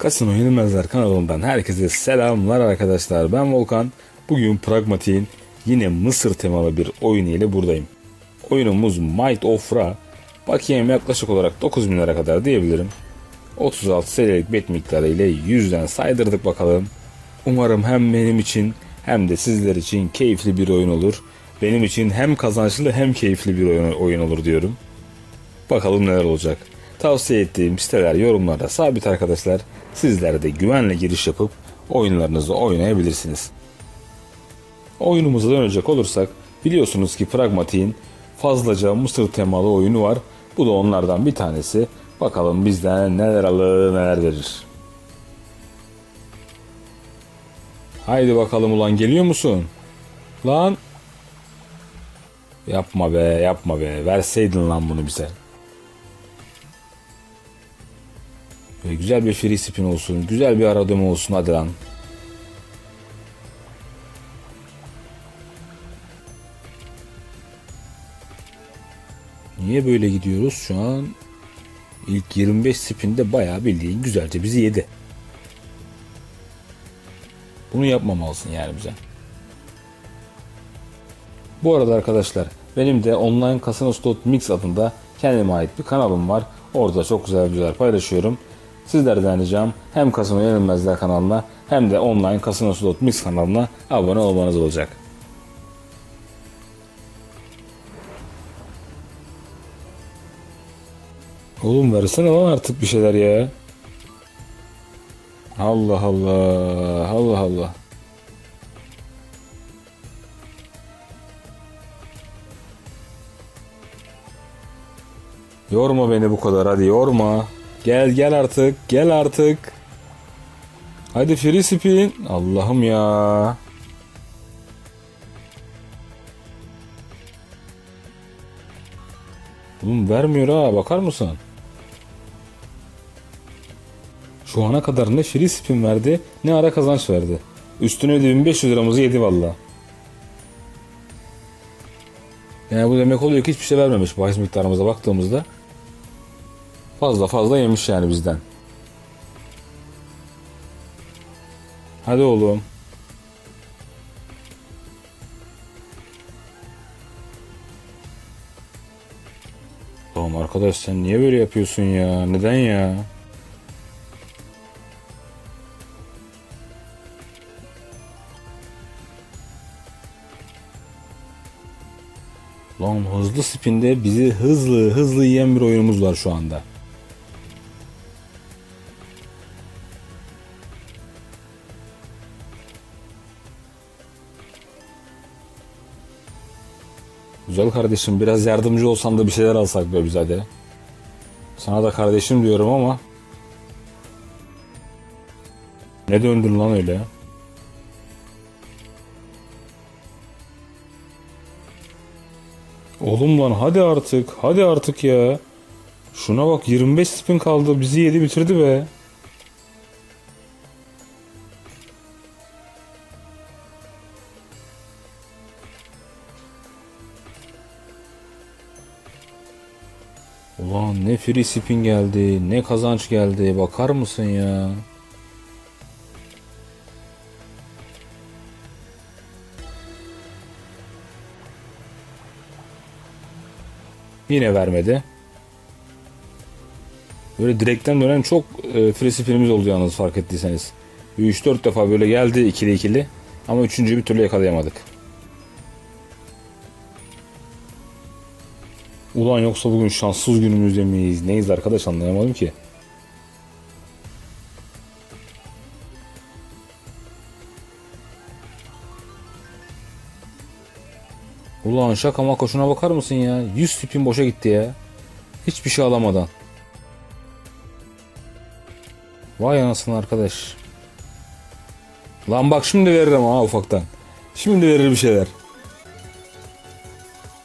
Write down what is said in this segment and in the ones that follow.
Kasino Yenilmezler kanalından herkese selamlar arkadaşlar. Ben Volkan. Bugün Pragmatik'in yine Mısır temalı bir oyunu ile buradayım. Oyunumuz Might of Ra. Bakiyem yaklaşık olarak 9000 lira kadar diyebilirim. 36 senelik bet miktarı ile 100'den saydırdık bakalım. Umarım hem benim için hem de sizler için keyifli bir oyun olur. Benim için hem kazançlı hem keyifli bir oyun, oyun olur diyorum. Bakalım neler olacak. Tavsiye ettiğim siteler yorumlarda sabit arkadaşlar. Sizler de güvenle giriş yapıp oyunlarınızı oynayabilirsiniz. Oyunumuza dönecek olursak biliyorsunuz ki Pragmatik'in fazlaca Mısır temalı oyunu var. Bu da onlardan bir tanesi. Bakalım bizden neler alır neler verir. Haydi bakalım ulan geliyor musun? Lan. Yapma be yapma be. Verseydin lan bunu bize. Böyle güzel bir free spin olsun. Güzel bir ara dönme olsun hadi lan. Niye böyle gidiyoruz şu an? İlk 25 spinde bayağı bildiğin güzelce bizi yedi. Bunu yapmamalısın yani bize. Bu arada arkadaşlar benim de online Casino Slot Mix adında kendime ait bir kanalım var. Orada çok güzel videolar paylaşıyorum. Sizlerden ricam hem Casino Yenilmezler kanalına hem de online Casino Slot Mix kanalına abone olmanız olacak. Oğlum versene lan artık bir şeyler ya. Allah Allah. Allah Allah. Yorma beni bu kadar hadi yorma. Gel gel artık gel artık. Hadi free spin. Allah'ım ya. Oğlum vermiyor ha bakar mısın? Şu ana kadar ne free spin verdi ne ara kazanç verdi. Üstüne de 1500 liramızı yedi valla. Yani bu demek oluyor ki hiçbir şey vermemiş bahis miktarımıza baktığımızda. Fazla fazla yemiş yani bizden. Hadi oğlum. Tamam arkadaş sen niye böyle yapıyorsun ya? Neden ya? Lan hızlı spinde bizi hızlı hızlı yiyen bir oyunumuz var şu anda. Güzel kardeşim biraz yardımcı olsan da bir şeyler alsak be bize hadi. Sana da kardeşim diyorum ama. Ne döndün lan öyle? Oğlum lan hadi artık. Hadi artık ya. Şuna bak 25 spin kaldı. Bizi yedi bitirdi be. Ulan ne free spin geldi, ne kazanç geldi. Bakar mısın ya? Yine vermedi. Böyle direkten dönen çok e, free spinimiz oldu yalnız fark ettiyseniz. 3-4 defa böyle geldi ikili ikili. Ama üçüncüyü bir türlü yakalayamadık. Ulan yoksa bugün şanssız günümüzde miyiz? Neyiz arkadaş anlayamadım ki. Ulan şaka maka şuna bakar mısın ya? 100 tipin boşa gitti ya. Hiçbir şey alamadan. Vay anasını arkadaş. Lan bak şimdi veririm ha ufaktan. Şimdi verir bir şeyler.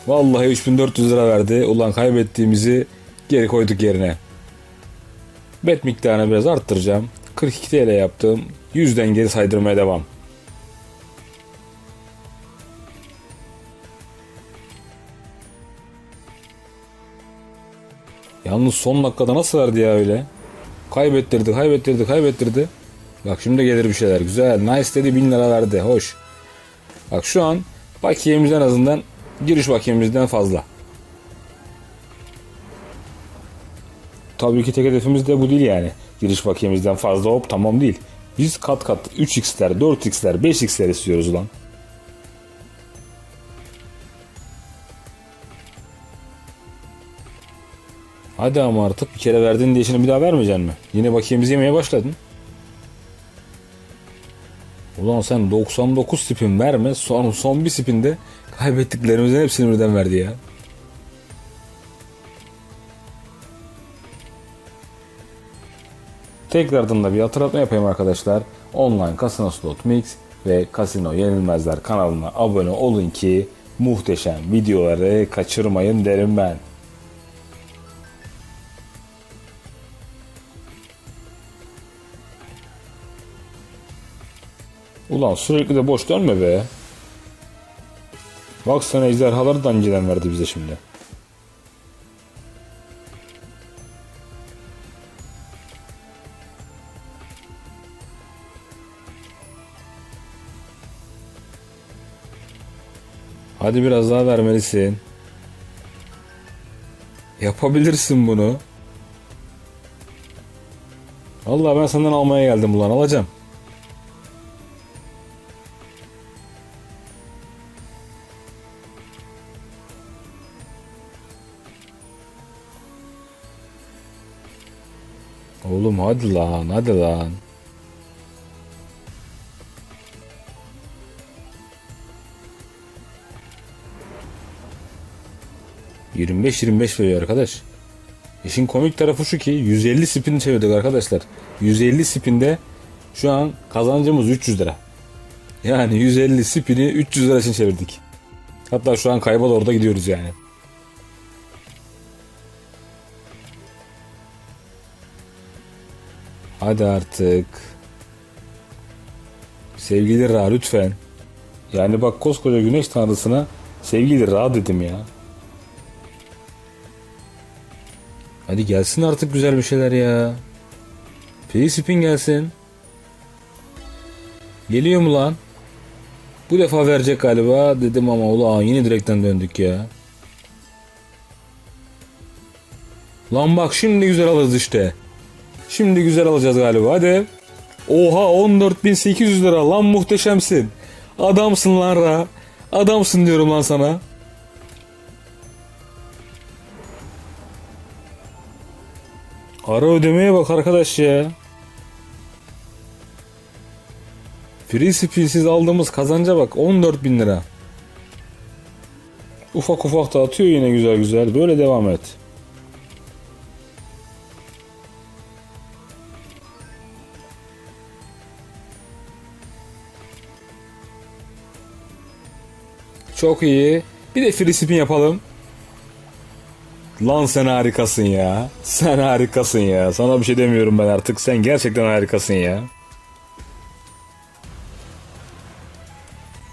Vallahi 3400 lira verdi. Ulan kaybettiğimizi geri koyduk yerine. Bet miktarını biraz arttıracağım. 42 TL yaptım. 100'den geri saydırmaya devam. Yalnız son dakikada nasıl verdi ya öyle? Kaybettirdi, kaybettirdi, kaybettirdi. Bak şimdi gelir bir şeyler. Güzel. Nice dedi 1000 lira verdi. Hoş. Bak şu an bakiyemiz en azından giriş bakiyemizden fazla. Tabii ki tek hedefimiz de bu değil yani. Giriş bakiyemizden fazla hop tamam değil. Biz kat kat 3x'ler, 4x'ler, 5x'ler istiyoruz lan. Hadi ama artık bir kere verdiğin diye şimdi bir daha vermeyeceksin mi? Yine bakiyemizi yemeye başladın. Ulan sen 99 spin verme son, son bir spinde kaybettiklerimizin hepsini birden verdi ya. Tekrardan da bir hatırlatma yapayım arkadaşlar. Online Casino Slot Mix ve Casino Yenilmezler kanalına abone olun ki muhteşem videoları kaçırmayın derim ben. Ulan sürekli de boş dönme be. Bak sana ejderhaları da önceden verdi bize şimdi. Hadi biraz daha vermelisin. Yapabilirsin bunu. Allah ben senden almaya geldim ulan alacağım. Oğlum hadi lan hadi lan. ...25-25 veriyor arkadaş. İşin komik tarafı şu ki 150 spin çevirdik arkadaşlar. 150 spinde şu an kazancımız 300 lira. Yani 150 spini 300 lira için çevirdik. Hatta şu an kayba orada gidiyoruz yani. Hadi artık. Sevgili Ra lütfen. Yani bak koskoca güneş tanrısına sevgili Ra dedim ya. Hadi gelsin artık güzel bir şeyler ya. Free spin gelsin. Geliyor mu lan? Bu defa verecek galiba dedim ama ulan yine direkten döndük ya. Lan bak şimdi güzel alırız işte. Şimdi güzel alacağız galiba hadi. Oha 14.800 lira lan muhteşemsin. Adamsın lan Ra. Adamsın diyorum lan sana. Ara ödemeye bak arkadaş ya. Free spinsiz aldığımız kazanca bak 14.000 lira. Ufak ufak da atıyor yine güzel güzel. Böyle devam et. Çok iyi. Bir de free spin yapalım. Lan sen harikasın ya. Sen harikasın ya. Sana bir şey demiyorum ben artık. Sen gerçekten harikasın ya.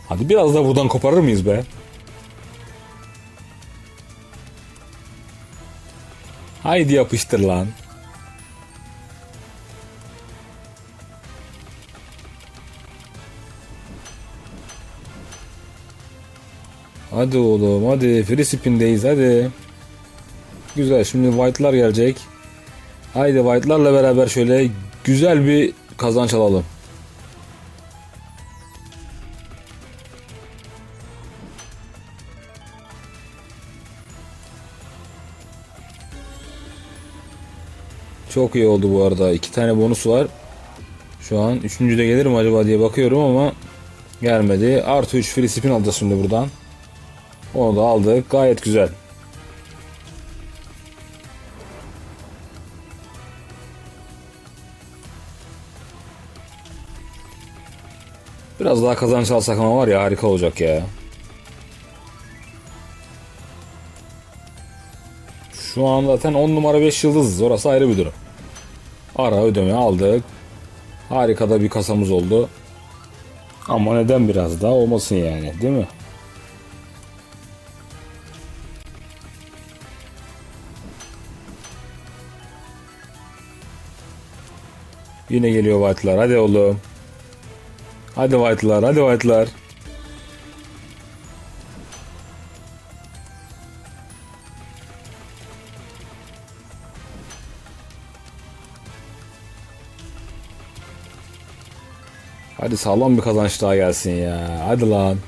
Hadi biraz da buradan koparır mıyız be? Haydi yapıştır lan. Hadi oğlum hadi free spin'deyiz hadi. Güzel şimdi white'lar gelecek. Haydi white'larla beraber şöyle güzel bir kazanç alalım. Çok iyi oldu bu arada. İki tane bonus var. Şu an üçüncü de gelir mi acaba diye bakıyorum ama gelmedi. Artı 3 free spin alacağız şimdi buradan. Onu da aldık. Gayet güzel. Biraz daha kazanç alsak ama var ya harika olacak ya. Şu an zaten 10 numara 5 yıldızız. Orası ayrı bir durum. Ara ödeme aldık. Harika da bir kasamız oldu. Ama neden biraz daha olmasın yani değil mi? Yine geliyor White'lar. Hadi oğlum. Hadi White'lar. Hadi White'lar. Hadi sağlam bir kazanç daha gelsin ya. Hadi lan.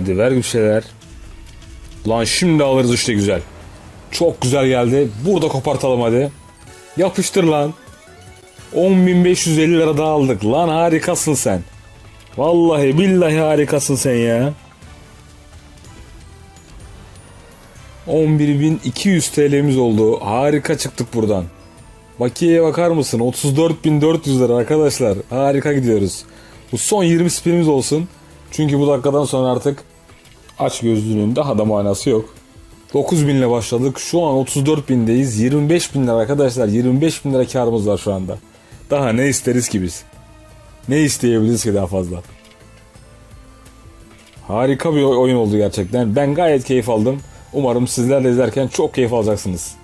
Hadi ver bir şeyler. Lan şimdi alırız işte güzel. Çok güzel geldi. Burada kopartalım hadi. Yapıştır lan. 10.550 lira daha aldık. Lan harikasın sen. Vallahi billahi harikasın sen ya. 11.200 TL'miz oldu. Harika çıktık buradan. Bakiyeye bakar mısın? 34.400 lira arkadaşlar. Harika gidiyoruz. Bu son 20 spinimiz olsun. Çünkü bu dakikadan sonra artık aç gözlülüğün daha da manası yok. 9000 ile başladık. Şu an 34.000'deyiz. 25 bin lira arkadaşlar. 25 bin lira karımız var şu anda. Daha ne isteriz ki biz? Ne isteyebiliriz ki daha fazla? Harika bir oy- oyun oldu gerçekten. Ben gayet keyif aldım. Umarım sizler de izlerken çok keyif alacaksınız.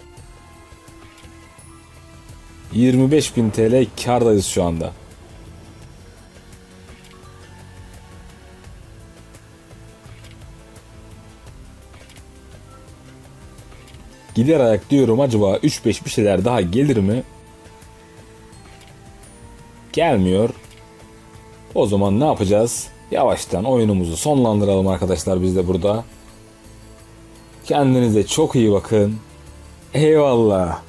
25.000 TL kardayız şu anda. Gider ayak diyorum acaba 3-5 bir şeyler daha gelir mi? Gelmiyor. O zaman ne yapacağız? Yavaştan oyunumuzu sonlandıralım arkadaşlar biz de burada. Kendinize çok iyi bakın. Eyvallah.